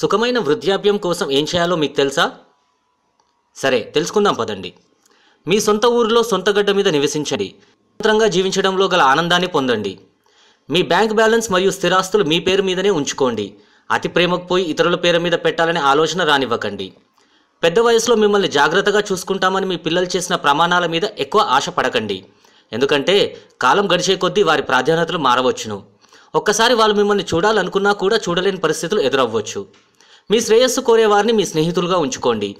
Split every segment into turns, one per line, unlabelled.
సుఖమైన వృద్ధాప్యం కోసం ఏం చేయాలో మీకు తెలుసా? సరే తెలుసుకుందాం పదండి. మీ సొంత ఊరిలో సొంత గడ్డ మీద నివసించండి. స్వతంత్రంగా జీవించడంలో గల ఆనందాన్ని పొందండి. మీ బ్యాంక్ బ్యాలెన్స్ మరియు స్థిరాస్తులు మీ పేరు మీదనే ఉంచుకోండి. అతి ప్రేమకు పోయి ఇతరుల పేరు మీద పెట్టాలనే ఆలోచన రానివ్వకండి. పెద్ద వయసులో మిమ్మల్ని జాగ్రత్తగా చూసుకుంటామని మీ పిల్లలు చేసిన ప్రమాణాల మీద ఎక్కువ ఆశ పడకండి ఎందుకంటే కాలం గడిచే కొద్దీ వారి ప్రాధాన్యతలు మారవచ్చును. ఒక్కసారి వాళ్ళు మిమ్మల్ని చూడాలనుకున్నా కూడా చూడలేని పరిస్థితులు ఎదురవ్వచ్చు. మీ శ్రేయస్సు కోరేవారిని మీ స్నేహితులుగా ఉంచుకోండి.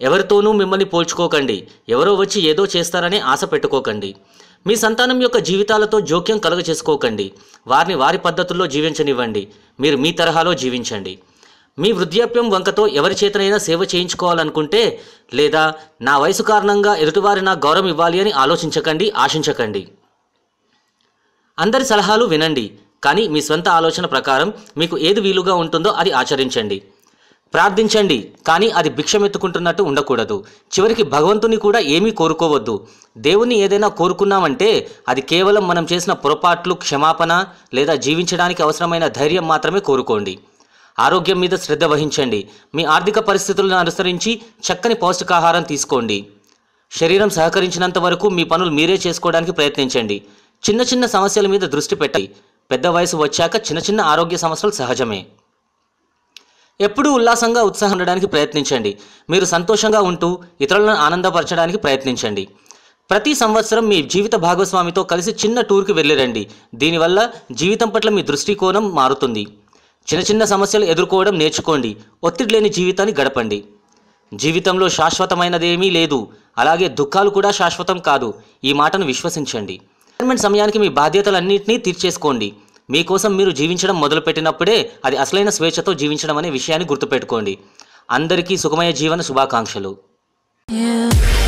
ఎవరితోనూ మిమ్మల్ని పోల్చుకోకండి. ఎవరో వచ్చి ఏదో చేస్తారని ఆశ పెట్టుకోకండి. మీ సంతానం యొక్క జీవితాలతో జోక్యం కలుగ చేసుకోకండి వారిని వారి పద్ధతుల్లో జీవించనివ్వండి. మీరు మీ తరహాలో జీవించండి. మీ వృద్ధాప్యం వంకతో ఎవరి చేతనైనా సేవ చేయించుకోవాలనుకుంటే లేదా నా వయసు కారణంగా ఎదుటివారి నాకు గౌరవం ఇవ్వాలి అని ఆలోచించకండి ఆశించకండి. అందరి సలహాలు వినండి. కానీ మీ స్వంత ఆలోచన ప్రకారం మీకు ఏది వీలుగా ఉంటుందో అది ఆచరించండి. ప్రార్థించండి కానీ అది భిక్షమెత్తుకుంటున్నట్టు ఉండకూడదు. చివరికి భగవంతుని కూడా ఏమీ కోరుకోవద్దు. దేవుణ్ణి ఏదైనా కోరుకున్నామంటే అది కేవలం మనం చేసిన పొరపాట్లు క్షమాపణ లేదా జీవించడానికి అవసరమైన ధైర్యం మాత్రమే కోరుకోండి. ఆరోగ్యం మీద శ్రద్ధ వహించండి. మీ ఆర్థిక పరిస్థితులను అనుసరించి చక్కని పౌష్టికాహారం తీసుకోండి. శరీరం సహకరించినంత వరకు మీ పనులు మీరే చేసుకోవడానికి ప్రయత్నించండి. చిన్న చిన్న సమస్యల మీద దృష్టి పెట్టండి. పెద్ద వయసు వచ్చాక చిన్న చిన్న ఆరోగ్య సమస్యలు సహజమే. ఎప్పుడూ ఉల్లాసంగా ఉత్సాహం ఉండడానికి ప్రయత్నించండి. మీరు సంతోషంగా ఉంటూ ఇతరులను ఆనందపరచడానికి ప్రయత్నించండి. ప్రతి సంవత్సరం మీ జీవిత భాగస్వామితో కలిసి చిన్న టూర్కి వెళ్ళిరండి. దీనివల్ల జీవితం పట్ల మీ దృష్టికోణం మారుతుంది. చిన్న చిన్న సమస్యలు ఎదుర్కోవడం నేర్చుకోండి. ఒత్తిడి లేని జీవితాన్ని గడపండి. జీవితంలో శాశ్వతమైనదేమీ లేదు. అలాగే దుఃఖాలు కూడా శాశ్వతం కాదు. ఈ మాటను విశ్వసించండి. రిటైర్మెంట్ సమయానికి మీ బాధ్యతలన్నింటినీ తీర్చేసుకోండి. మీకోసం మీరు జీవించడం మొదలుపెట్టినప్పుడే అది అసలైన స్వేచ్ఛతో జీవించడం అనే విషయాన్ని గుర్తుపెట్టుకోండి. అందరికీ సుఖమయ జీవన శుభాకాంక్షలు.
Yeah.